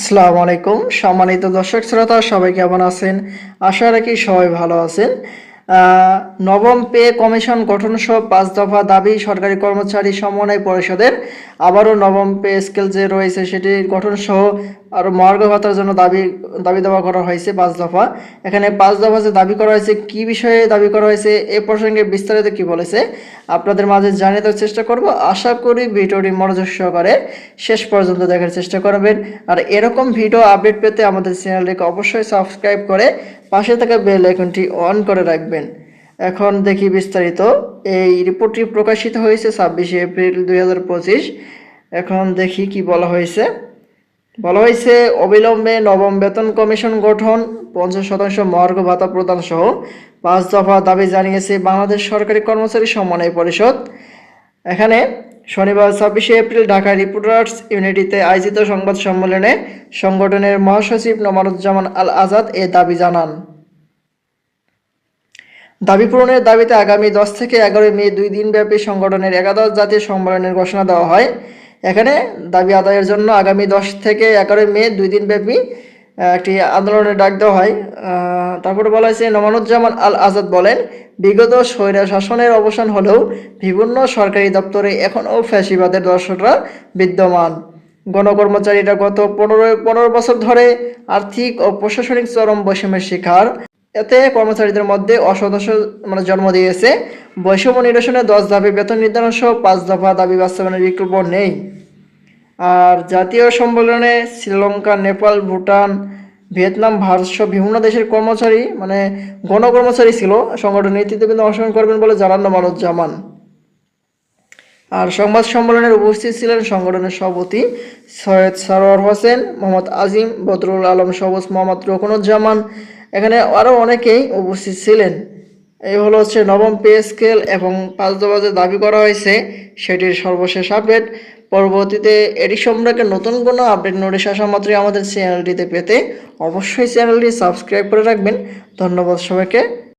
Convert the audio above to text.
আসসালামু আলাইকুম। সম্মানিত দর্শক শ্রোতা, সবাই কেমন আছেন? আশা রাখি সবাই ভালো আছেন। নবম পে কমিশন গঠন সহ পাঁচ দফা দাবি সরকারি কর্মচারী সমন্বয় পরিষদের আবারও নবম পে স্কেল যে রয়েছে সেটি গঠন সহ আরও মহার্ঘ ভাতার জন্য দাবি দাবি দেওয়া করা হয়েছে পাঁচ দফা। এখানে পাঁচ দফা যে দাবি করা হয়েছে, কি বিষয়ে দাবি করা হয়েছে, এ প্রসঙ্গে বিস্তারিত কি বলেছে, আপনাদের মাঝে জানিয়ে দেওয়ার চেষ্টা করব। আশা করি ভিডিওটি মনোযোগ সহকারে শেষ পর্যন্ত দেখার চেষ্টা করবেন। আর এরকম ভিডিও আপডেট পেতে আমাদের চ্যানেলটিকে অবশ্যই সাবস্ক্রাইব করে পাশে থাকা বেল আইকনটি অন করে রাখবেন। এখন দেখি বিস্তারিত। এই রিপোর্টটি প্রকাশিত হয়েছে ছাব্বিশে এপ্রিল দু হাজার পঁচিশ। এখন দেখি কি বলা হয়েছে। বলা হয়েছে অবিলম্বে নবম বেতন কমিশন গঠন, পঞ্চাশ শতাংশ মহার্ঘ ভাতা প্রদান সহ পাঁচ দফা দাবি জানিয়েছে বাংলাদেশ সরকারি কর্মচারী সমন্বয় পরিষদ। এখানে শনিবার ছাব্বিশে এপ্রিল ঢাকা রিপোর্টার্স ইউনিটিতে আয়োজিত সংবাদ সম্মেলনে সংগঠনের মহাসচিব নমারুজ্জামান আল আজাদ এ দাবি জানান। দাবি পূরণের দাবিতে আগামী দশ থেকে এগারোই মে দুই দিনব্যাপী সংগঠনের একাদশ জাতীয় সম্মেলনের ঘোষণা দেওয়া হয়। এখানে দাবি আদায়ের জন্য আগামী দশ থেকে এগারোই মে দুই দিনব্যাপী একটি আন্দোলনের ডাক দেওয়া হয়। তারপরে বলা হয়েছে, নমানুজ্জামান আল আজাদ বলেন, বিগত স্বৈরা শাসনের অবসান হলেও বিভিন্ন সরকারি দপ্তরে এখনও ফ্যাসিবাদের দর্শকরা বিদ্যমান। গণকর্মচারীরা গত পনেরো পনেরো বছর ধরে আর্থিক ও প্রশাসনিক চরম বৈষম্যের শিকার। এতে কর্মচারীদের মধ্যে অসদস্য মানে জন্ম দিয়েছে। বৈষম্য নিরসনে দশ ধাপে বেতন নির্ধারণ সহ পাঁচ দফা দাবি বাস্তবায়নের বিকল্প নেই। আর জাতীয় সম্মেলনে শ্রীলঙ্কা, নেপাল, ভুটান, ভিয়েতনাম, ভারত সহ বিভিন্ন দেশের কর্মচারী মানে গণকর্মচারী ছিল। সংগঠন নেতৃত্ববৃন্দ অংশগ্রহণ করবেন বলে জানান মানুজ্জামান আর সংবাদ সম্মেলনের উপস্থিত ছিলেন সংগঠনের সভাপতি সৈয়দ সারোয়ার হোসেন, মোহাম্মদ আজিম, বদরুল আলম, সবুজ মোহাম্মদ রকুনুজ্জামান এখানে আরও অনেকেই উপস্থিত ছিলেন। এই হলো হচ্ছে নবম পে স্কেল এবং পাঁচ দফা যে দাবি করা হয়েছে, সেটির সর্বশেষ আপডেট। পরবর্তীতে এটি সম্পর্কে নতুন কোনো আপডেট নোটিশ আসা মাত্রই আমাদের চ্যানেলটিতে পেতে অবশ্যই চ্যানেলটি সাবস্ক্রাইব করে রাখবেন। ধন্যবাদ সবাইকে।